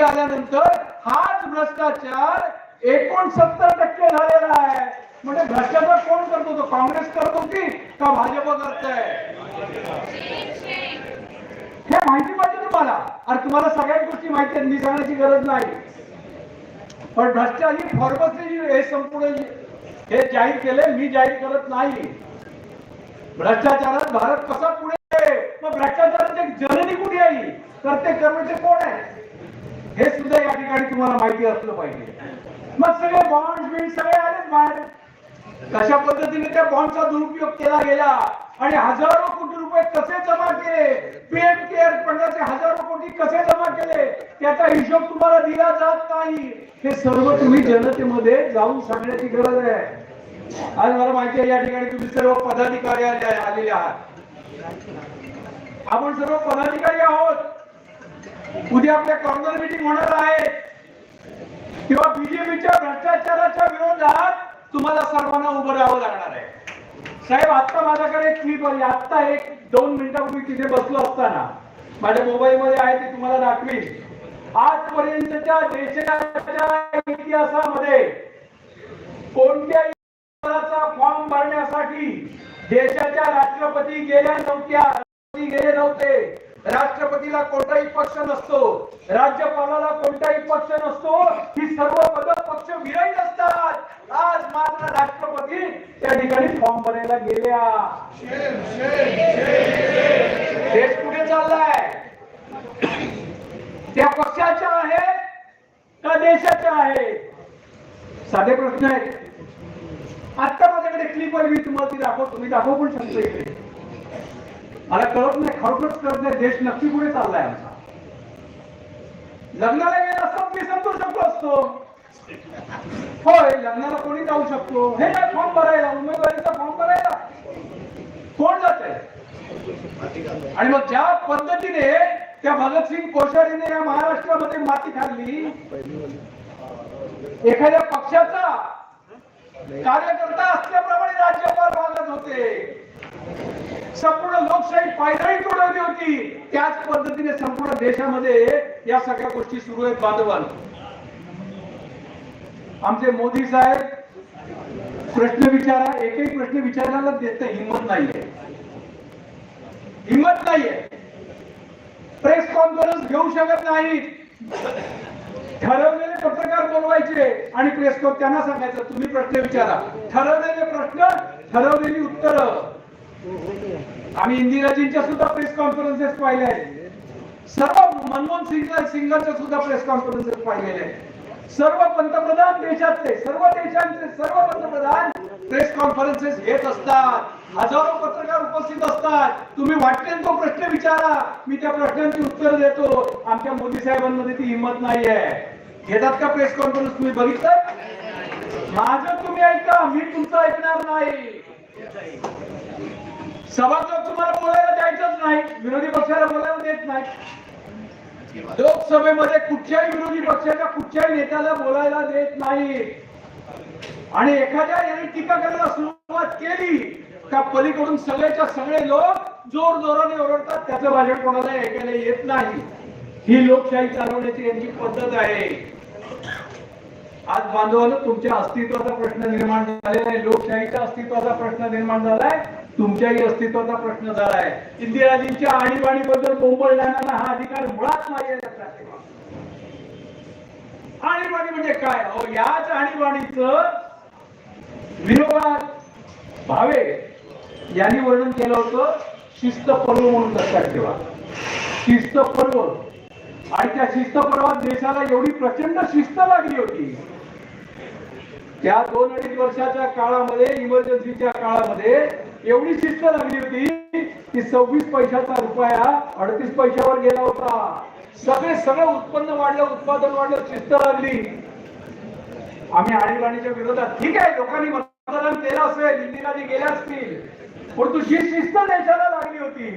आल्यानंतर हाच भ्रष्टाचार एकोणसत्तर टक्के झालेला आहे. म्हणजे भ्रष्टाचार कोण करतो तो काँग्रेस करतो की का भाजप करतोय हे माहिती पाहिजे तुम्हाला. आणि तुम्हाला सगळ्या गोष्टी माहिती आहेत. मी सांगण्याची गरज नाही. पण भ्रष्टाचार ही फॉर्मसी हे संपूर्ण हे जाहीर केले. मी जाहीर करत नाही. भ्रष्टाचारात भारत कसा पुढे मग भ्रष्टाचाराची जननी कुठे आली तर ते कर्मचे कोण आहे? हे सुद्धा या ठिकाणी तुम्हाला माहिती असलं पाहिजे. मग सगळे बॉन्ड बिंड सगळे आलेच बाहेर. कशा पद्धतीने त्या बॉन्डचा दुरुपयोग केला गेला? आणि हजारो कोटी रुपये कसे जमा केले? पीएम केअर फंडाचे हजारो कोटी कसे जमा केले? त्याचा हिशोब तुम्हाला दिला जात नाही. हे सर्व तुम्ही जनतेमध्ये जाऊन सांगण्याची गरज आहे. आज मला माहिती आहे या ठिकाणी तुम्ही सर्व पदाधिकारी आलेले आहात. आपण सर्व पदाधिकारी आहोत. उद्या आपल्या कॉर्नर मिटिंग होणार आहे. किंवा बीजेपीच्या भ्रष्टाचाराच्या विरोधात तुम्हाला सर्वांना उभं राहावं लागणार आहे. साहेब आता माझ्याकडे एक क्लिप आली. आता एक दोन मिनिटापूर्वी तिथे बसलो असताना. माझ्या मोबाईल मध्ये आहे ते तुम्हाला दाखवीन. आजपर्यंतच्या देशाच्या इतिहासामध्ये कोणत्याही फॉर्म भरण्यासाठी देशाच्या राष्ट्रपती गेल्या नव्हत्या गेले नव्हते. राष्ट्रपतीला कोणताही पक्ष नसतो. राज्यपालाला कोणताही पक्ष नसतो. ही सर्व पद पक्ष विरहित असतात. आज मात्र राष्ट्रपती त्या ठिकाणी फॉर्म भरायला गेल्या. देश कुठे चाललाय. त्या पक्षाच्या आहे का देशाच्या आहे साधे प्रश्न आहेत. आता माझ्याकडे क्लिप आहे मी तुम्हाला ती दाखव तुम्ही दाखवू पण शकतो इकडे मला कळत नाही. खरोखरच कळत देश नक्की पुढे चाललाय आमचा. लग्नाला गेला असतात मी समजू शकलो असतो. होय लग्नाला कोणी जाऊ शकतो? हे काय फॉर्म भरायला उमेदवारीचा फॉर्म भरायला? कोण जात आणि मग ज्या पद्धतीने त्या भगतसिंग कोश्यारीने या महाराष्ट्रामध्ये माती खाल्ली एखाद्या पक्षाचा कार्यकर्ता असल्याप्रमाणे राज्यपाल वागत होते. संपूर्ण लोकशाही पायदळी तोडवली होती. त्याच पद्धतीने संपूर्ण देशामध्ये या सगळ्या गोष्टी सुरू आहेत बांधवान. आमचे मोदी साहेब प्रश्न विचारा एकही प्रश्न विचारायला देत हिंमत नाहीये. हिंमत नाहीये. प्रेस कॉन्फरन्स घेऊ शकत नाही. ठरवलेले पत्रकार बोलवायचे आणि प्रेस कॉन त्यांना सांगायचं तुम्ही प्रश्न विचारा. ठरवलेले प्रश्न ठरवलेली उत्तर. आम्ही इंदिराजींच्या सुद्धा प्रेस कॉन्फरन्सेस पाहिल्या आहेत. सर्व मनमोहन सिंग सिंगांच्या सुद्धा प्रेस कॉन्फरन्सेस पाहिलेल्या आहेत. सर्व पंतप्रधान देशातले सर्व देशांचे सर्व पंतप्रधान प्रेस कॉन्फरन्सेस घेत असतात. हजारो पत्रकार उपस्थित असतात. तुम्ही वाटते तो प्रश्न विचारा. मी त्या प्रश्नांची उत्तर देतो. आमच्या मोदी साहेबांमध्ये ती हिंमत नाही आहे घेतात का प्रेस कॉन्फरन्स तुम्ही बघितलं? माझं तुम्ही ऐका मी तुमचं ऐकणार नाही. सभागृहात तुम्हाला बोलायला द्यायचंच नाही विरोधी पक्षाला बोलायला देत नाही. लोकसभेमध्ये कुठच्याही विरोधी पक्षाच्या कुठच्याही नेत्याला बोलायला देत नाही. आणि एखाद्या यांनी टीका करायला सुरुवात केली का पलीकडून सगळेच्या सगळे लोक जोर जोराने ओरडतात त्याचं भाषण कोणाला ऐकायला येत नाही. ही लोकशाही चालवण्याची यांची पद्धत आहे. आज बांधवानं तुमच्या अस्तित्वाचा प्रश्न निर्माण झालेला आहे लोकशाहीच्या अस्तित्वाचा प्रश्न निर्माण झालाय. तुमच्याही अस्तित्वाचा प्रश्न झाला आहे इंदिराजींच्या आणीबाणीबद्दल बोंबलणाऱ्यांना हा अधिकार मुळात नाही आहे लक्षात ठेवा आणीबाणी म्हणजे काय? अहो याच आणीबाणीच विनोबा भावे यांनी वर्णन केलं होतं शिस्त पर्व म्हणून लक्षात ठेवा. शिस्त पर्व आणि त्या शिस्त पर्वात देशाला एवढी प्रचंड शिस्त लागली होती. त्या दोन अडीच वर्षाच्या काळामध्ये इमर्जन्सीच्या काळामध्ये एवढी शिस्त लागली होती की सव्वीस पैशाचा रुपया अडतीस पैशावर गेला होता. सगळे सगळं उत्पन्न वाढलं उत्पादन वाढलं शिस्त लागली. आम्ही आणीबाणीच्या विरोधात ठीक आहे लोकांनी मतदान केलं असेल इंदिराजी गेल्या असतील परंतु ही शिस्त देशाला लागली होती.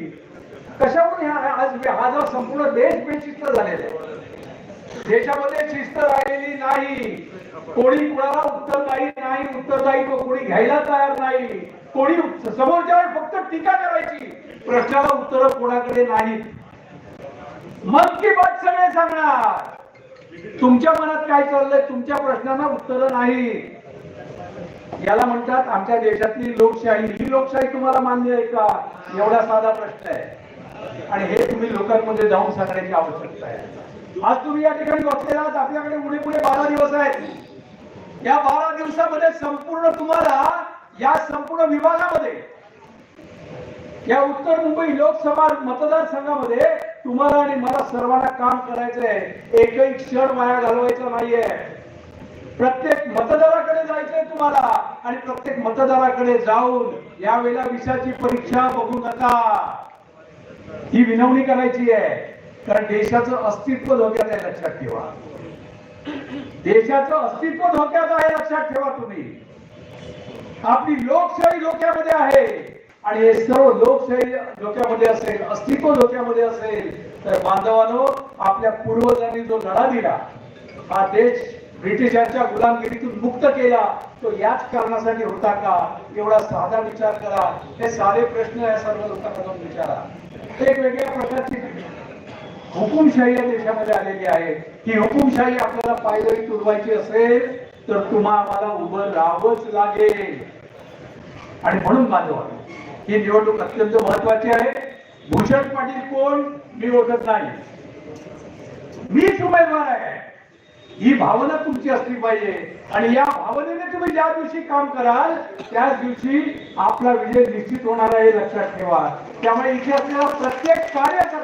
कशामुळे आज हा जो संपूर्ण देश बेशिस्त झालेला आहे? देशामध्ये शिस्त राहिलेली नाही. कोणी कुणाला उत्तरदायी नाही उत्तरदायित्व कोणी घ्यायला तयार नाही. कोणी समोरच्या समोरच्यावर फक्त टीका करायची. प्रश्नाला उत्तर कोणाकडे नाही मन की बात सगळे सांगणार. तुमच्या मनात काय चाललंय? तुमच्या प्रश्नांना उत्तर नाही याला म्हणतात आमच्या देशातली लोकशाही. ही लोकशाही तुम्हाला मान्य आहे का? एवढा साधा प्रश्न आहे. आणि हे तुम्ही लोकांमध्ये जाऊन सांगण्याची आवश्यकता आहे. आज तुम्ही या ठिकाणी बसलेला आहात. आपल्याकडे पुढे पुढे बारा दिवस आहेत. या बारा दिवसामध्ये संपूर्ण तुम्हाला या संपूर्ण विभागामध्ये या उत्तर मुंबई लोकसभा मतदारसंघामध्ये तुम्हाला आणि मला सर्वांना काम करायचंय. एकही क्षण वाया घालवायचा नाहीये. प्रत्येक मतदाराकडे जायचंय तुम्हाला आणि प्रत्येक मतदाराकडे जाऊन यावेळेला विषयाची परीक्षा बघू नका. ही विनवणी करायची आहे. कारण देशाचं अस्तित्व धोक्यात आहे लक्षात ठेवा. देशाचं अस्तित्व धोक्यात आहे लक्षात ठेवा तुम्ही. आपली लोकशाही धोक्यामध्ये आहे. आणि हे सर्व लोकशाही धोक्यामध्ये असेल अस्तित्व धोक्यामध्ये असेल तर बांधवानो आपल्या पूर्वजांनी जो लढा दिला हा देश ब्रिटिशांच्या गुलामगिरीतून मुक्त केला तो याच कारणासाठी होता का? एवढा साधा विचार करा. हे साधे प्रश्न या सर्व लोकांकडून विचारा. वेगवेगळ्या प्रकारची हुकुमशाही या देशामध्ये आलेली आहे. की हुकुमशाही आपल्याला पायदळी तुडवायची असेल तर तुम्हा आम्हाला उभं राहावंच लागेल. आणि म्हणून बांधवा ही निवडणूक अत्यंत महत्वाची आहे. भूषण पाटील कोण? मी ओळखत नाही. मीच उमेदवार आहे. ही भावना तुमची असली पाहिजे. आणि या भावनेने तुम्ही ज्या दिवशी काम कराल त्याच दिवशी आपला विजय निश्चित होणार आहे हे लक्षात ठेवा. त्यामुळे इथे असलेला प्रत्येक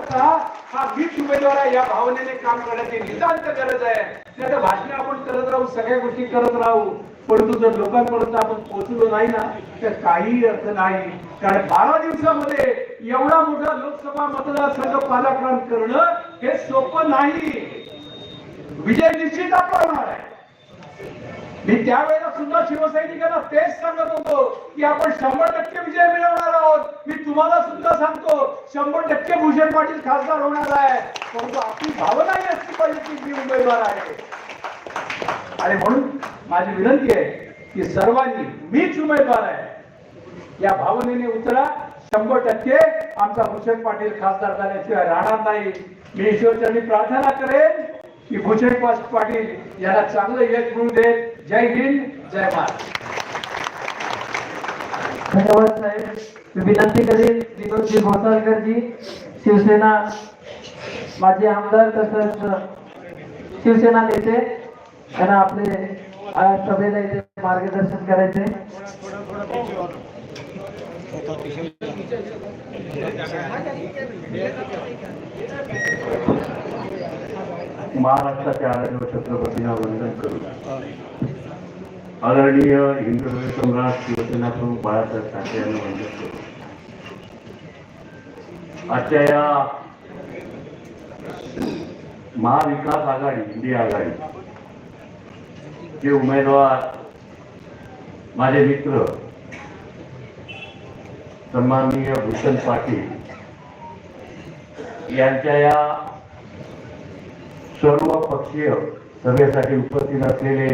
कार्यकर्ता हा मीच उमेदवार आहे या भावनेने काम करण्याची नितांत गरज आहे. त्याचं भाषण आपण करत राहू सगळ्या गोष्टी करत राहू. परंतु जर लोकांपर्यंत आपण पोहोचलो नाही ना तर काही अर्थ नाही. कारण बारा दिवसामध्ये एवढा मोठा लोकसभा मतदारसंघ पालाक्रम करणं हे सोपं नाही. विजय निश्चित आपला होणार आहे. मी त्यावेळेला सुद्धा शिवसैनिकांना तेच सांगत होतो की आपण शंभर टक्के विजय मिळवणार आहोत. मी तुम्हाला सुद्धा सांगतो शंभर टक्के भूषण पाटील खासदार होणार आहे परंतु आपली भावनाही असली पाहिजे की मी उमेदवार आहे. आणि म्हणून माझी विनंती आहे की सर्वांनी मीच उमेदवार आहे. या भावनेने उतरा. शंभर टक्के आमचा भूषण पाटील खासदार झाल्याशिवाय राहणार नाही. मी ईश्वरचरणी प्रार्थना करेन की भूषण पाटील याला चांगलं यश मिळू देत. जय हिंद जय महाराष्ट्र धन्यवाद साहेब. मी विनंती करेन विनोदजी भोसाळकरजी शिवसेना माजी आमदार तसंच शिवसेना नेते त्यांना आपले सभेला इथे मार्गदर्शन करायचे. महाराष्ट्राच्या आराध्य छत्रपतींना वंदन करू. आदरणीय हिंदू सम्राट शिवसेना प्रमुख बाळासाहेब ठाकरे यांना वंदन करतो. आजच्या या महाविकास आघाडी इंडिया आघाडी चे उमेदवार माझे मित्र सन्माननीय भूषण पाटील यांच्या या सर्व पक्षीय सभेसाठी उपस्थित असलेले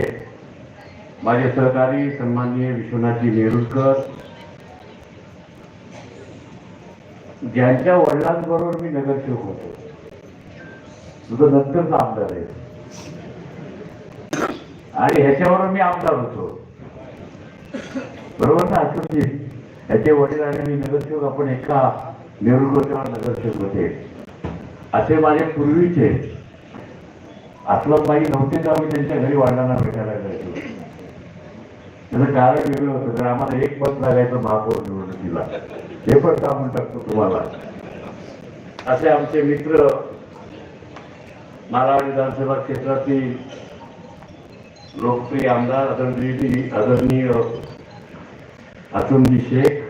माझे सहकारी सन्माननीय विश्वनाथजी नेरुलकर ज्यांच्या वडिलांबरोबर मी नगरसेवक होतो. तुझं नंतरच आमदार आहे. आणि ह्याच्यावर मी आमदार होतो. बरोबर ना अशोकजी ह्याचे वडील आणि मी नगरसेवक आपण एका नेरुरकर नगरसेवक होते. असे माझे पूर्वीचे बाई नव्हते तर आम्ही त्यांच्या घरी वडिलांना भेटायला जायचो. त्याचं कारण वेगळं होतं तर आम्हाला एक पद लागायचं महापौर निवडणुकीला. हे पण सांगून टाकतो तुम्हाला? असे आमचे मित्र मालाड विधानसभा क्षेत्रातील लोकप्रिय आमदार आदरणीय आदरणीय अतुलजी शेख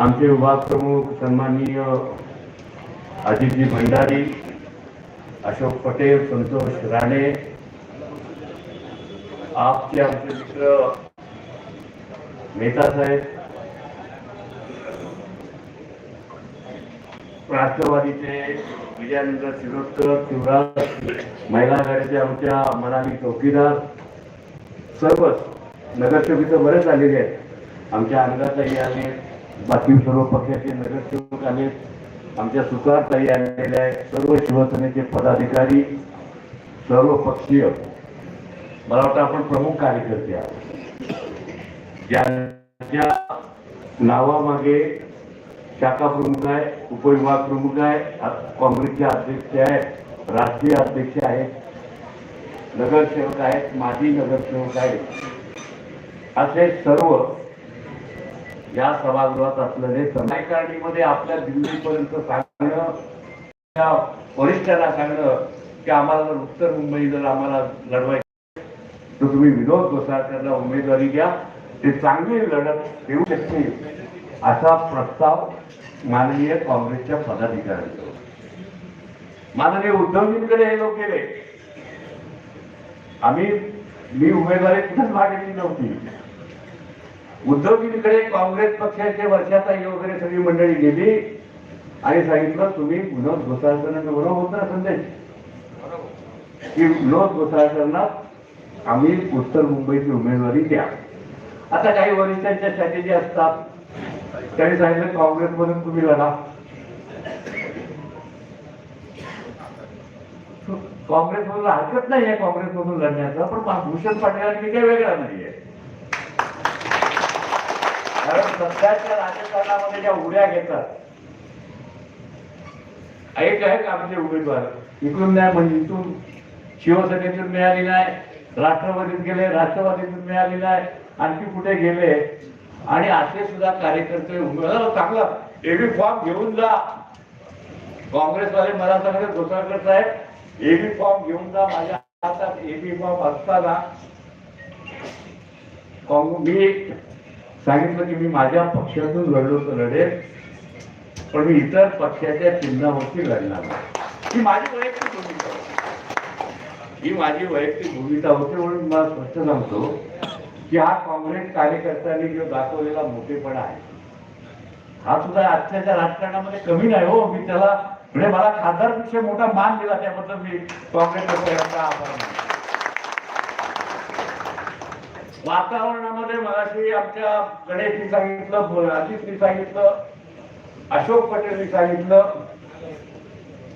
आमचे विभाग प्रमुख सन्माननीय अजितजी भंडारी अशोक पटेल संतोष राणे आपचे आमचे मित्र मेहता साहेब राष्ट्रवादीचे विजयानंद शिरोडकर शिवराज महिला आघाडीचे आमच्या मनाली चौकीदार सर्वच नगरसेवक इथं बरेच आलेले आहेत. आमच्या अंगाताई आले बाकी सर्व पक्षाचे नगरसेवक आलेत आमच्या सुकारताई आलेल्या आहेत सर्व शिवसेनेचे पदाधिकारी सर्व पक्षीय मला वाटतं आपण प्रमुख कार्यकर्ते आहोत. ज्यांच्या नावामागे शाखा प्रमुख आहे उपविभाग प्रमुख आहे काँग्रेसचे अध्यक्ष आहेत राष्ट्रीय अध्यक्ष आहेत नगरसेवक आहेत माजी नगरसेवक आहेत. असे सर्व या सभागृहात असलेले समाजकारणीमध्ये आपल्या दिल्लीपर्यंत सांगणं त्या वरिष्ठांना सांगणं की आम्हाला उत्तर मुंबई जर आम्हाला लढवायचं तर तुम्ही विनोद गोसाळकरला उमेदवारी घ्या ते चांगली लढत देऊ शकतील असा प्रस्ताव माननीय काँग्रेसच्या पदाधिकाऱ्यांचा. माननीय उद्धवजींकडे हे लोक गेले. आम्ही मी उमेदवारी कुठेच मागितली नव्हती. उद्धवजींकडे काँग्रेस पक्षाचे वर्षाताई वगैरे सगळी मंडळी गेली आणि सांगितलं तुम्ही विनोद घोसाळकरांना बरोबर होत ना संदेश? की विनोद घोसाळकरांना आम्ही उत्तर मुंबईची उमेदवारी द्या. आता काही वरिष्ठांच्या स्ट्रॅटेजी असतात त्यांनी सांगितलं काँग्रेसमधून तुम्ही लढा. काँग्रेसमधून हरकत नाही आहे काँग्रेसमधून लढण्याचं पण भूषण पाटील काही वेगळा नाहीये कारण सध्याच्या राजकारणामध्ये ज्या उड्या घेतात एक आहे का आमचे उमेदवार? इकडून नाही म्हणजे इथून. शिवसेनेतून मिळाली नाही राष्ट्रवादीत गेले राष्ट्रवादीतून मिळालेलं आहे. आणखी कुठे गेले? आणि असे सुद्धा कार्यकर्ते चांगलं चांगला एबी फॉर्म घेऊन जा. काँग्रेसवाले मला सांगते घोसाळकर साहेब एबी फॉर्म घेऊन जा. माझ्या हातात एबी फॉर्म असताना मी सांगितलं की मी माझ्या पक्षातून लढलो तर लढेल. पण मी इतर पक्षाच्या चिन्हावरती लढणार नाही. ही माझी वैयक्तिक ही माझी वैयक्तिक भूमिका होती म्हणून मला स्पष्ट सांगतो की हा काँग्रेस कार्यकर्त्यांनी जो दाखवलेला मोठेपणा आहे हा सुद्धा आजच्या राजकारणामध्ये कमी नाही हो. मी त्याला म्हणजे मला खासदारपेक्षा मोठा मान दिला त्याबद्दल मी काँग्रेस आभार मानतो. वातावरणामध्ये मगाशी आमच्या गणेशनी सांगितलं अजितनी सांगितलं अशोक पटेलनी सांगितलं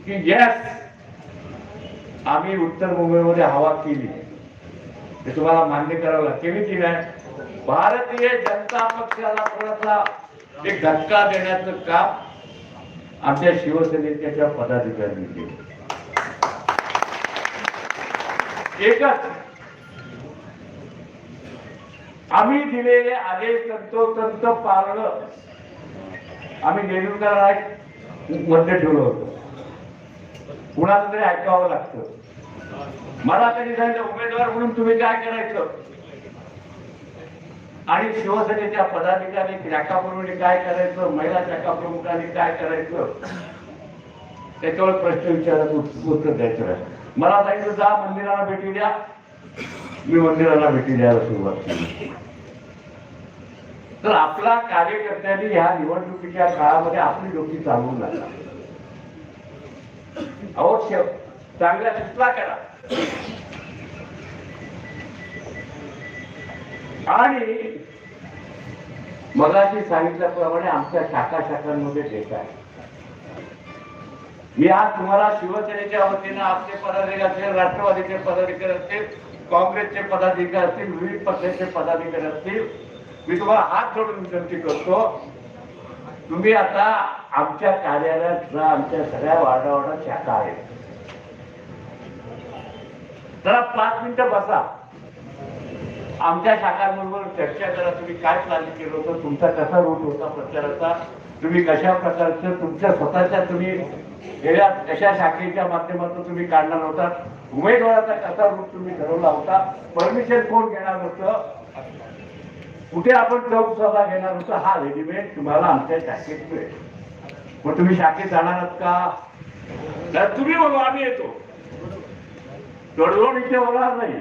की येस आम्ही उत्तर मुंबईमध्ये हवा केली. ते तुम्हाला मान्य करावं लागेल मी की नाही? भारतीय जनता पक्षाला थोडासा एक धक्का देण्याचं काम आमच्या शिवसेनेच्या पदाधिकाऱ्यांनी केलं. एकच. आम्ही दिलेले आदेश तंतोतंत पाळलं. आम्ही नेरुळकरमध्ये ठेवलं होतं. कुणाला तरी ऐकावं लागतं. मला तरी झालं उमेदवार म्हणून तुम्ही काय करायचं? आणि शिवसेनेच्या पदाधिकारी शाखाप्रमुखांनी काय करायचं? महिला शाखा प्रमुखांनी काय करायचं? त्याच्यावर प्रश्न विचारत उत्तर द्यायचं मला सांगितलं जा मंदिराला भेटी द्या. मी मंदिराला भेटी द्यायला सुरुवात केली. तर आपला कार्यकर्त्यांनी ह्या निवडणुकीच्या काळामध्ये आपली डोकी चालवून लागला अवश्य चांगल्या सुचना करा. आणि मगाशी सांगितल्याप्रमाणे आमच्या शाखा शाखांमध्ये डेटा आहे. मी आज तुम्हाला शिवसेनेच्या वतीनं आपले पदाधिकारी असतील राष्ट्रवादीचे पदाधिकारी असतील काँग्रेसचे पदाधिकारी असतील विविध पक्षाचे पदाधिकारी असतील मी तुम्हाला हात जोडून विनंती करतो तुम्ही आता आमच्या कार्यालयात आमच्या सगळ्या वार्डावार्डात शाखा आहेत. जरा पाच मिनिटं बसा. आमच्या शाखांबरोबर चर्चा करा तुम्ही काय प्लॅन केलं होतं तुमचा कसा रूट होता प्रचाराचा तुम्ही कशा प्रकारचं तुमच्या स्वतःच्या तुम्ही गेल्या कशा शाखेच्या माध्यमातून तुम्ही काढणार होता उमेदवाराचा कसा रूट तुम्ही ठरवला होता परमिशन कोण घेणार होतं? कुठे आपण चौक सभा घेणार होतो हा रेडीमेड तुम्हाला आमच्या शाखेत मिळेल. मग तुम्ही शाखेत जाणार आहात का? तर तुम्ही बोलू आम्ही येतो. तडजोड इथे होणार नाही.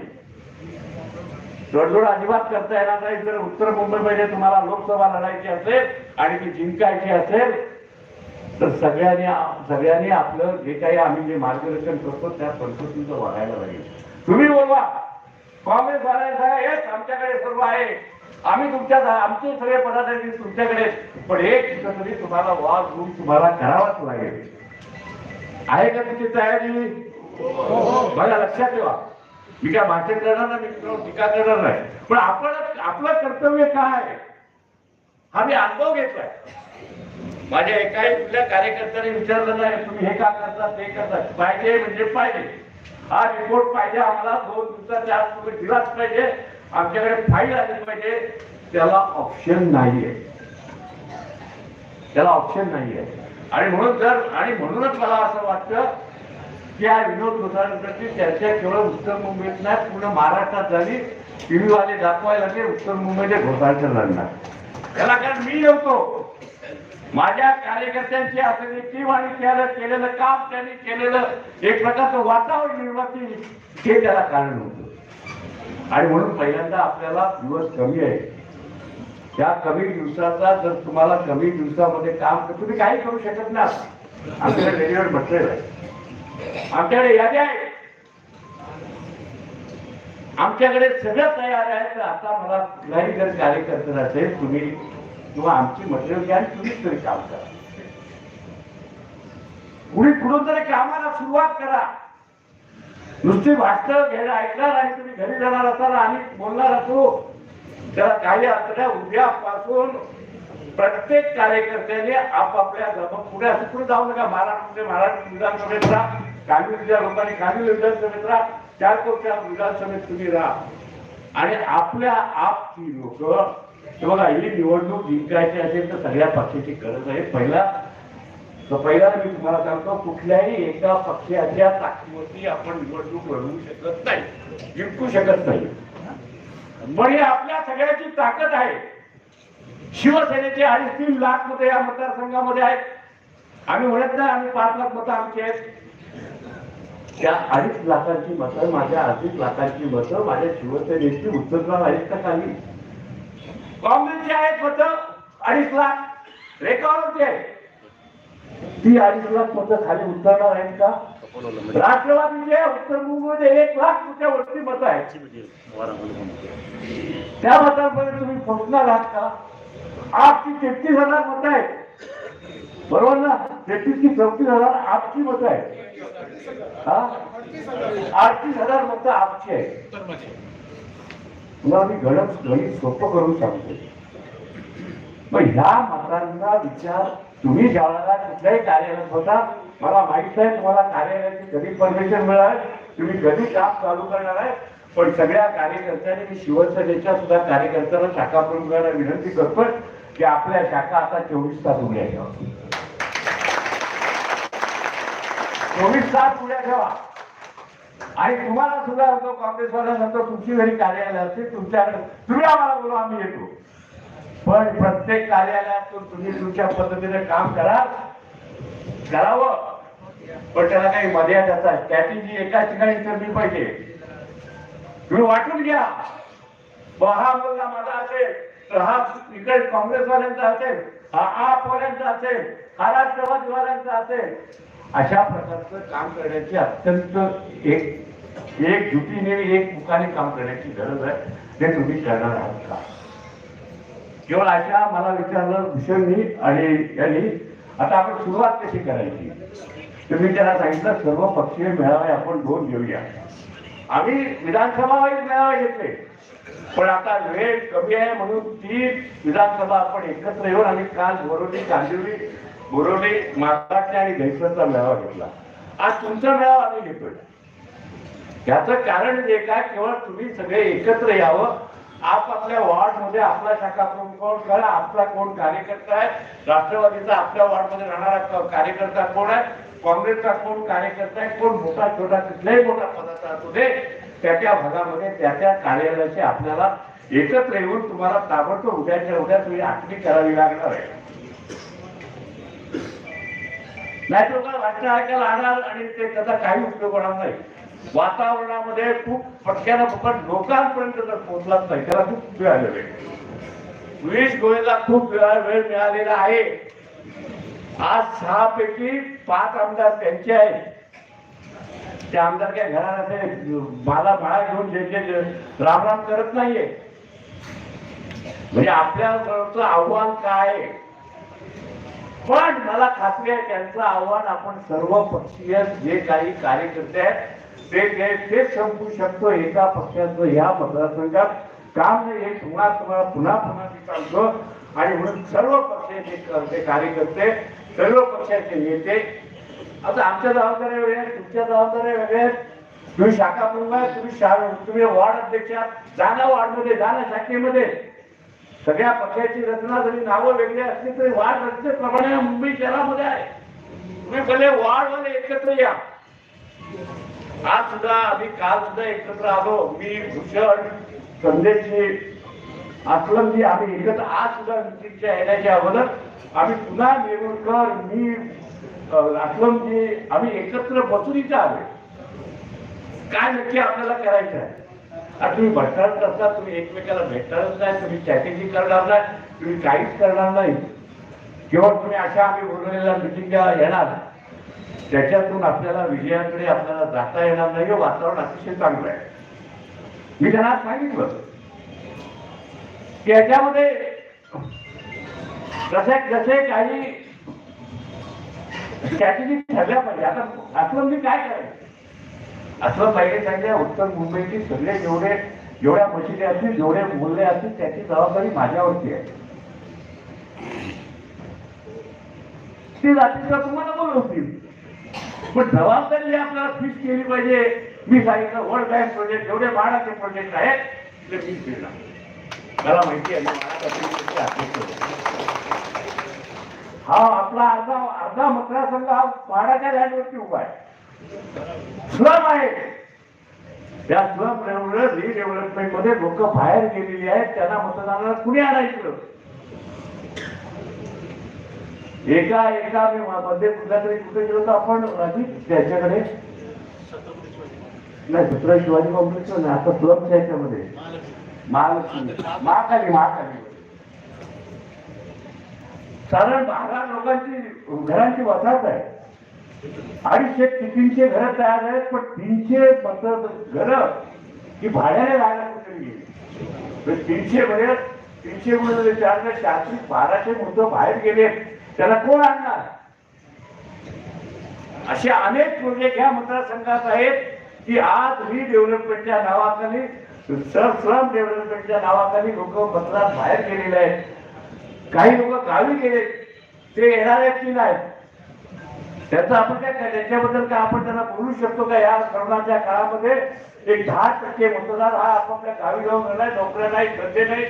तडजोड अजिबात करता येणार नाही. जर उत्तर मुंबईमध्ये तुम्हाला लोकसभा लढायची असेल आणि ती जिंकायची असेल तर सगळ्यांनी सगळ्यांनी आपलं जे काही आम्ही जे मार्गदर्शन करतो त्या पद्धतीचं वागायला लागेल. तुम्ही बोलवा. काँग्रेस वाल्यांचा हेच आमच्याकडे सर्व आहे. आम्ही तुमच्या आमचे सगळे पदाधिकारी तुमच्याकडे पण एक तरी तुम्हाला वाद घेऊन तुम्हाला करावाच लागेल. आहे का तुमची तयारी? मला लक्षात ठेवा. मी काय भाषण करणार नाही मी टीका करणार नाही. पण आपण आपलं कर्तव्य काय आहे? हा मी अनुभव घेतलाय. माझ्या एकाही कुठल्या कार्यकर्त्याने विचारलं नाही तुम्ही हे का करता ते करता? पाहिजे म्हणजे पाहिजे. हा रिपोर्ट पाहिजे आम्हाला. दोन दिवसात आत तुम्ही दिलाच पाहिजे. आमच्याकडे फाईल आली पाहिजे. त्याला ऑप्शन नाहीये. त्याला ऑप्शन नाहीये. आणि म्हणून जर आणि म्हणूनच मला असं वाटतं की या विनोद घोसाळ्यांची चर्चा केवळ उत्तर मुंबईत नाही पूर्ण महाराष्ट्रात झाली टीव्ही वाले दाखवायला लागले उत्तर मुंबईचे घोसाळचे लढणार. त्याला कारण मी नव्हतो. माझ्या कार्यकर्त्यांची असलेली टीम आणि केलं केलेलं काम त्यांनी केलेलं एक प्रकारचं वातावरण निर्माती हे त्याला कारण होतं. आणि म्हणून पहिल्यांदा आपल्याला दिवस कमी आहे. त्या कमी दिवसाचा जर तुम्हाला कमी दिवसामध्ये काम तुम्ही काही करू शकत नाही. आमच्याकडे रेडिओवर म्हटलेलं आहे. आमच्याकडे यादी आहे. आमच्याकडे सगळं तयार आहे तर आता मला कुठलाही जर कार्यकर्ता असेल तुम्ही किंवा आमची मटेरियल घ्या आणि तुम्हीच तरी काम करा. कुणी कुठून तरी कामाला सुरुवात करा. नुसती भाषण घ्यायला ऐकणार आणि तुम्ही घरी जाणार असाल आणि बोलणार असो. त्याला काही अर्थ नाही उद्यापासून प्रत्येक कार्यकर्त्याने आपापल्या जमा पुढे असं पुढे जाऊ नका. महाराष्ट्र महाराष्ट्र विधानसभेत राहा. काँग्रेसच्या लोकांनी कामी विधानसभेत राहा. चार कोटच्या विधानसभेत तुम्ही राहा. आणि आपल्या आपची लोक बघा ही निवडणूक जिंकायची असेल तर सगळ्या पक्षाची गरज आहे. पहिला तर पहिला मी तुम्हाला सांगतो कुठल्याही एका पक्षाच्या ताकदीवरती आपण निवडणूक लढवू शकत नाही जिंकू शकत नाही. पण हे आपल्या सगळ्याची ताकद आहे. शिवसेनेचे अडीच तीन लाख मत या मतदारसंघामध्ये आहेत. आम्ही म्हणत नाही आम्ही पाच लाख मतं आमची आहेत. त्या अडीच लाखांची मतं माझ्या अडीच लाखांची मतं माझ्या शिवसेनेची उचलणार आहेत का काही? काँग्रेसचे आहेत मतं अडीच लाख. रेकॉर्डचे आहे ती अडीच लाख मतं खाली उतरणार आहेत का? राष्ट्रवादीचे उत्तर मुंबईमध्ये एक लाख तुमच्या वरती मत आहेत त्या मतांमध्ये तुम्ही पोहोचणार आहात का? आपची तेहतीस हजार मत आहेत. बरोबर ना? तेहतीस की चौतीस हजार आपची मत आहेत. हा? अडतीस हजार मत आपची आहेत. तुला मी गणित गणित सोपं करून सांगतो. मग ह्या मतांचा विचार तुम्ही ज्या वेळेला कुठल्याही कार्यरत होता मला माहीत आहे तुम्हाला कार्यालयाची कधी परमिशन मिळाल तुम्ही कधी काम चालू करणार आहे पण सगळ्या कार्यकर्त्यांनी मी शिवसेनेच्या सुद्धा कार्यकर्त्यांना शाखा प्रमुखांना विनंती करतोय की आपल्या शाखा आता चोवीस तास उघड्या ठेवा. चोवीस तास उघड्या ठेवा. आणि तुम्हाला सुद्धा होतो काँग्रेसवाल्यांनंतर तुमची घरी कार्यालय असतील तुमच्याकडे तुम्ही आम्हाला बोलू आम्ही येतो. पण प्रत्येक कार्यालयातून तुम्ही तुमच्या पद्धतीने काम करा. करावं. पण त्याला काही मर्यादाचा स्ट्रॅटेजी एकाच ठिकाणी ठरली पाहिजे तुम्ही वाटून घ्या. हा मुलगा माझा असेल तर हा इकडे काँग्रेसवाल्यांचा असेल हा आपवाल्यांचा असेल हा राष्ट्रवादीवाल्यांचा असेल. अशा प्रकारचं काम करण्याची अत्यंत एक एक जुटीने एक मुखाने काम करण्याची गरज आहे. ते तुम्ही करणार आहात का? केवळ अशा मला विचारलं भूषणनी आणि यांनी आता आपण सुरुवात कशी करायची? तर मी त्याला सांगितलं सर्व पक्षीय मेळावे आपण दोन घेऊया. आम्ही विधानसभा वाईज मेळावे घेतले. पण आता वेळ कमी आहे म्हणून ती विधानसभा आपण एकत्र येऊन आम्ही काल बोरवली कांदिवली बोरवली महाराष्ट्र आणि दहिसरचा मेळावा घेतला. आज तुमचा मेळावा आम्ही घेतोय. याचं कारण जे काय केवळ तुम्ही सगळे एकत्र यावं आपापल्या वॉर्डमध्ये आपला शाखा प्रमुख कोण? करा आपला कोण कार्यकर्ता आहे? राष्ट्रवादीचा आपल्या वॉर्डमध्ये राहणारा कार्यकर्ता कोण आहे? काँग्रेसचा कोण कार्यकर्ता आहे? कोण मोठा छोटा कुठल्याही मोठा पदाचा असू दे त्या त्या भागामध्ये त्या त्या कार्यालयाचे आपल्याला एकत्र येऊन तुम्हाला ताबडतोब उद्याच्या उद्या तुम्ही आखणी करावी लागणार आहे. नाही लोक वाटणं ऐकायला आणणार आणि ते त्याचा काही उपयोग होणार नाही? वातावरणामध्ये खूप फटक्यानं फुकट लोकांपर्यंत जर पोहोचलाच नाही त्याला खूप वेळ आलेला आहे. विश खूप वेळ वेळ मिळालेला आहे. आज सहा पैकी पाच आमदार त्यांचे आहेत. त्या आमदार काय घरात असे मला माळा घेऊन जे जे रामराम करत नाहीये. म्हणजे आपल्या आव्हान काय आहे? पण मला खात्री आहे त्यांचं आव्हान आपण सर्व पक्षीय जे काही कार्यकर्ते आहेत ते ते तेच संपू शकतो एका पक्षाचं या मतदारसंघात काम नाही हे पुन्हा तुम्हाला पुन्हा पुन्हा मी सांगतो. आणि म्हणून सर्व पक्षाचे कार्यकर्ते सर्व पक्षाचे नेते आता आमच्या जबाबदाऱ्या वेगळ्या आहेत, तुमच्या जबाबदाऱ्या वेगळ्या आहेत. तुम्ही शाखा प्रमुख आहे तुम्ही शा- तुम्ही वार्ड अध्यक्ष आहात जागा वार्डमध्ये ना शाखेमध्ये. सगळ्या पक्षाची रचना जरी नावं वेगळी असली तरी वार्ड रचनेप्रमाणे मुंबई शहरामध्ये आहे. तुम्ही भले वार्डवाले एकत्र या. आज सुद्धा आम्ही काल सुद्धा एकत्र आलो. मी भूषण संदेशजी असलमजी आम्ही एकत्र आज सुद्धा मिटिंगच्या येण्याच्या अगोदर आम्ही पुन्हा नेरुळकर मी अं, असलमजी आम्ही एकत्र बसून इथं आलो. काय नक्की आपल्याला करायचं आहे? आता तुम्ही भटकत असता तुम्ही एकमेकाला भेटणारच नाही तुम्ही चॅटिंग करणार नाही तुम्ही काहीच करणार नाही. किंवा तुम्ही अशा आम्ही बोलवलेल्या मिटिंगला येणार त्याच्यातून आपल्याला विजयाकडे आपल्याला जाता येणार नाही हे वातावरण अतिशय चांगलं आहे. मी त्यांना सांगितलं की याच्यामध्ये जसे जसे काही स्ट्रॅटेजी ठरल्या पाहिजे. आता असलं मी काय करायचं असलं पाहिजे सांगितलं उत्तर मुंबईची सगळे जेवढे जेवढ्या मशिदी असतील जेवढे बोलले असतील त्याची जबाबदारी माझ्यावरती आहे. ती जातीला तुम्हाला बोलवतील. पण जबाबदारी आपल्याला फिक्स केली पाहिजे. मी सांगितलं वर्ल्ड बँक प्रोजेक्ट जेवढे म्हाडाचे प्रोजेक्ट आहेत ते मी फिरणार मला माहिती आहे हा आपला अर्धा अर्धा मतदारसंघ हा पाडाच्या लँडवरती उभा आहे. स्लम आहे. त्या स्लम रिडेव्हलपमेंटमध्ये लोक बाहेर गेलेली आहेत त्यांना मतदानाला कुणी आणायचं? एका एका मी मध्ये कुठल्या तरी कुठे गेलो तर आपण आधी त्याच्याकडे नाही दुसरा शिवाजी कॉम्प्लेक्स नाही आता क्लबच्या याच्यामध्ये. महालक्ष्मी. महाकाली महाकाली. साधारण बारा लोकांची घरांची वसाहत आहे. अडीचशे ते तीनशे घरं तयार आहेत पण तीनशे पंधरा घर ही भाड्याने राहायला कुठे गेली तीनशे मध्ये तीनशे मध्ये चारशे चारशे बाराशे मुलं बाहेर गेले त्याला कोण आणणार? असे अनेक प्रोजेक्ट या मतदारसंघात आहेत की आज रिडेव्हलपमेंटच्या नावाखाली श्रम डेव्हलपमेंटच्या नावाखाली लोक मतदार बाहेर गेलेले आहेत. काही लोक गावी गेले ते येणार आहेत की नाही? त्याचं आपण काय काय त्याच्याबद्दल काय आपण त्यांना बोलू शकतो का? या कोरोनाच्या काळामध्ये एक दहा टक्के मतदार हा आपापल्या गावी जाऊन गेलाय नोकऱ्या नाही धंदे नाही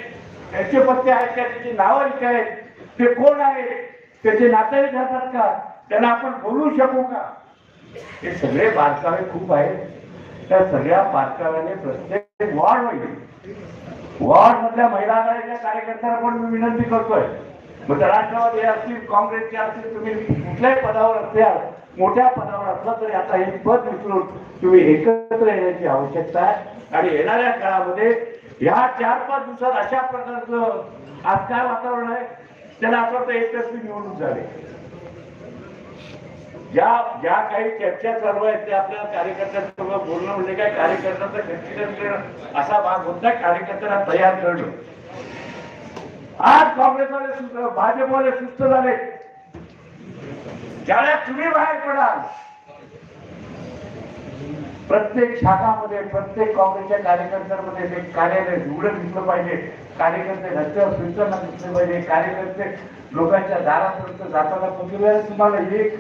त्यांचे पत्ते आहेत का? त्याची नावं इथे आहेत. ते कोण आहे? त्याचे नातेवाईक राहतात का? त्यांना आपण बोलू शकू का? हे सगळे बारकावे खूप आहेत. त्या सगळ्या बारकाव्याने प्रत्येक वॉर्ड होईल. वॉर्ड मधल्या महिला आघाडीच्या कार्यकर्त्यांना पण मी विनंती करतोय. मग त्या राष्ट्रवादी असतील काँग्रेसचे असतील तुम्ही कुठल्याही पदावर असल्यास मोठ्या पदावर असला तरी आता हे पद विसरून तुम्ही एकत्र येण्याची आवश्यकता आहे. आणि येणाऱ्या काळामध्ये ह्या चार पाच दिवसात अशा प्रकारचं आज काय वातावरण आहे? त्याला असं वाटतं एकतर्फी निवडणूक झाली. ज्या ज्या काही चर्चा चालू आहेत ते आपल्या कार्यकर्त्यांसोबत बोलणं म्हणजे काय? कार्यकर्त्यांचं खच्चीकरण करणं असा भाग होता कार्यकर्त्यांना तयार करणं. आज काँग्रेसवाले सुस्त भाजपवाले सुस्त झाले. ज्याला तुम्ही बाहेर पडाल प्रत्येक शाखामध्ये प्रत्येक काँग्रेसच्या कार्यकर्त्यांमध्ये ते कार्यालय उघडं घेतलं पाहिजे कार्यकर्ते रस्त्यावर फिरताना दिसले पाहिजे कार्यकर्ते लोकांच्या दारापर्यंत जाताना पोहोचले तुम्हाला एक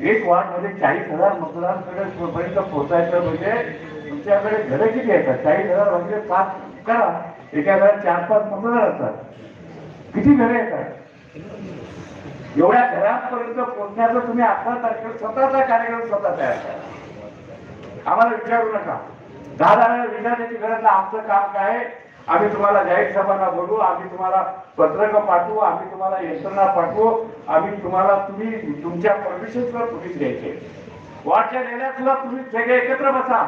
एक वार्डमध्ये चाळीस हजार मतदारांकडे पर्यंत पोहोचायचं म्हणजे तुमच्याकडे घरं किती येतात चाळीस हजार म्हणजे पाच करा एका घरात चार पाच मतदार असतात. किती घरं येतात? एवढ्या घरापर्यंत पोहोचण्याचा तुम्ही अठरा तारखेला स्वतःचा कार्यक्रम स्वतः तयार करा. आम्हाला विचारू नका. दहा दहा विचारण्याची गरज आमचं काम काय आहे? आम्ही तुम्हाला जाहीर सभांना बोलू आम्ही तुम्हाला पत्रकं पाठवू आम्ही तुम्हाला यशना पाठवू आम्ही तुम्हाला तुम्ही तुमच्या परमिशनवर पोलीस द्यायचे वाटच्या नेण्यात तुम्ही सगळे एकत्र बसा.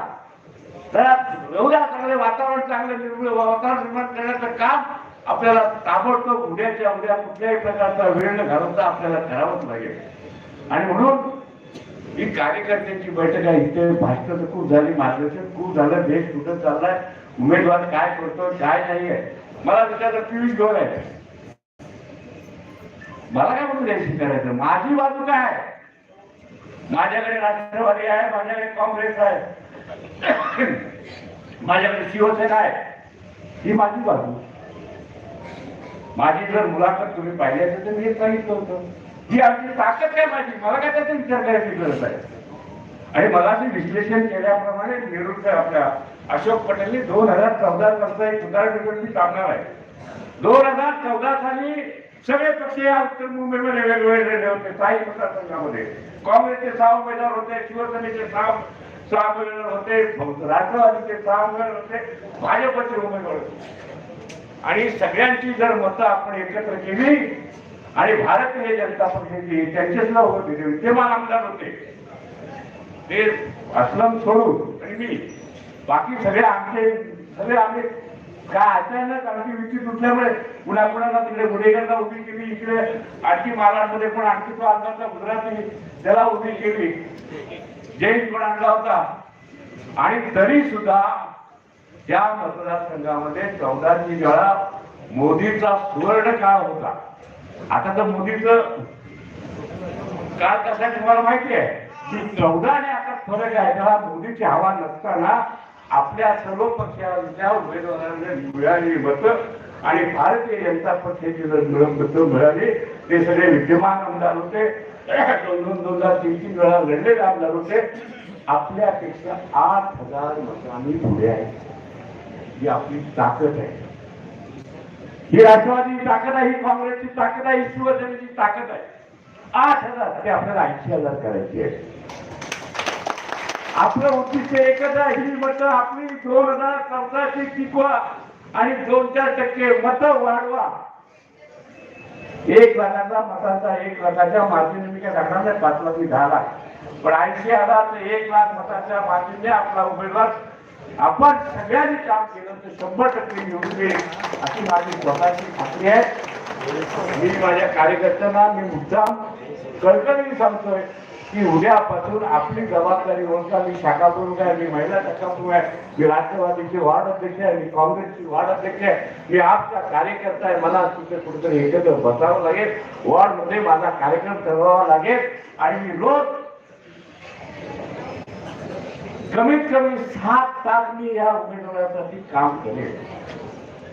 एवढ्या चांगले वातावरण चांगलं निर्माण वातावरण निर्माण करण्याचं काम आपल्याला ताबडतोब उद्याच्या उद्या कुठल्याही प्रकारचा वेळ न घालवता आपल्याला करावंच लागेल. आणि म्हणून ही कार्यकर्त्यांची बैठक आहे. इथे भाषण खूप झाली मार्गदर्शन खूप झालं देश कुठं चाललाय उमेदवार काय करतो काय नाही आहे मला विचारलं पियुष गोयल आहे. मला काय म्हणून द्यायची करायचं? माझी बाजू काय आहे? माझ्याकडे राष्ट्रवादी आहे माझ्याकडे काँग्रेस आहे. माझ्याकडे शिवसेना आहे. ही माझी बाजू. माझी जर मुलाखत तुम्ही पाहिली असेल तर मी हे सांगितलं होतं. ही आमची ताकद काय माझी? मला काय त्याचा विचार करायची गरज आहे? आणि मला ते विश्लेषण केल्याप्रमाणे नेहरूच्या आपल्या अशोक पटेलनी दोन हजार चौदा सालचा एक सुधार मी सांगणार आहे. दोन हजार चौदा साली सगळे पक्ष या उत्तर मुंबईमध्ये वेगवेगळे होते. साई मतदारसंघामध्ये. काँग्रेसचे सहा उमेदवार होते शिवसेनेचे सहा सहा उमेदवार होते राष्ट्रवादीचे सहा उमेदवार होते भाजपचे उमेदवार होते. आणि सगळ्यांची जर मतं आपण एकत्र केली आणि भारतीय जनता पक्षाची त्यांचेच नाव होते. विद्यमान आमदार होते. ते असलम सोडून आणि मी बाकी सगळे आमचे सगळे आमचे. काय अचानक आमची युती तुटल्यामुळे पुन्हा कुणाला तिकडे गुन्हेगारला उभी केली इकडे आणखी महाराष्ट्रामध्ये पण आणखी तो आमदारचा गुजराती त्याला उभी केली. जैन पण आणला होता? आणि तरी सुद्धा त्या मतदारसंघामध्ये चौदाची वेळा मोदीचा सुवर्ण काळ होता. आता तर मोदीचं काळ कसा आहे तुम्हाला माहिती आहे? की चौदा आणि आता फरक आहे. त्याला मोदीची हवा नसताना आपल्या सर्व पक्षांच्या उमेदवारांना मिळाली मतं आणि भारतीय जनता पक्षाची जर मिळून मतं मिळाली ते सगळे विद्यमान आमदार होते. दोन दोन दोनदा तीन तीन वेळा लढलेले आमदार होते. आपल्यापेक्षा आठ हजार मतांनी पुढे आहे. ही आपली ताकद आहे. ही राष्ट्रवादीची ताकद आहे ही काँग्रेसची ताकद आहे ही शिवसेनेची ताकद आहे. आठ हजार ते आपल्याला ऐंशी हजार करायची आहे. आपलं उद्दिष्ट एकच आहे ही मतं आपली दोन हजार चौदाची टिकवा आणि दोन चार टक्के मतं वाढवा. एक लाखाचा मतांचा एक लाखाच्या मार्जिन मी काय टाकणार नाही पाच लाख मी दहा लाख. पण ऐंशी हजार ते एक लाख मताच्या मार्जिनने आपला उमेदवार आपण सगळ्यांनी काम केलं तर शंभर टक्के निवडून येईल अशी माझी स्वतःची खात्री आहे. मी माझ्या कार्यकर्त्यांना मी मुद्दाम कळकळीने सांगतोय. की उद्यापासून आपली जबाबदारी ओळखा मी शाखा प्रमुख आहे मी महिला शाखा प्रमुख आहे मी राष्ट्रवादीचे वार्ड अध्यक्ष आहे मी काँग्रेसची वार्ड अध्यक्ष आहे मी आपचा कार्यकर्ता आहे. मला तिथे कुठेतरी एकत्र बसावं लागेल. वॉर्डमध्ये माझा कार्यक्रम ठरवावा लागेल. आणि मी रोज कमीत कमी सात तास मी या उमेदवारासाठी काम करेन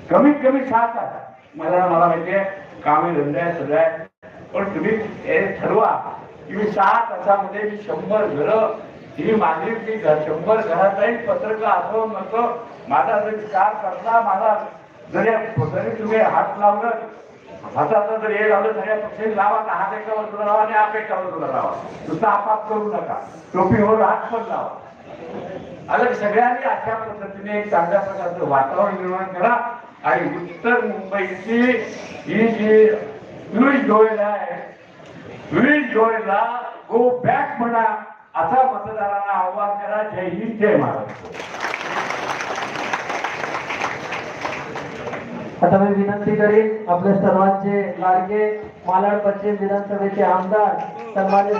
कमीत कमी सात तास. मला मला माहिती आहे कामे धंदे सगळ्या पण तुम्ही हे ठरवा. की मी सहा तासामध्ये मी शंभर घरं ही माझी मी शंभर घरातही पत्रक असं असो माझा जरी कार करता माझा जरी जरी तुम्ही हात लावलं हाताचं जर हे लावलं सगळ्या पक्षाने लावा तर हात एका बाजूला लावा आणि आप एका बाजूला लावा. नुसतं आपाप करू नका. टोपीवर हात पण लावा. आता सगळ्यांनी अशा पद्धतीने एक चांगल्या प्रकारचं वातावरण निर्माण करा. आणि उत्तर मुंबईची ही जी पियुष गोयल आहे पियुष गोयलला गो बॅक म्हणा असा मतदारांना आव्हान करा जय हिंद जय महाराष्ट्र. आता मी विनंती करीन आपल्या सर्वांचे लाडके मालाड पश्चिम विधानसभेचे आमदार सन्मान्य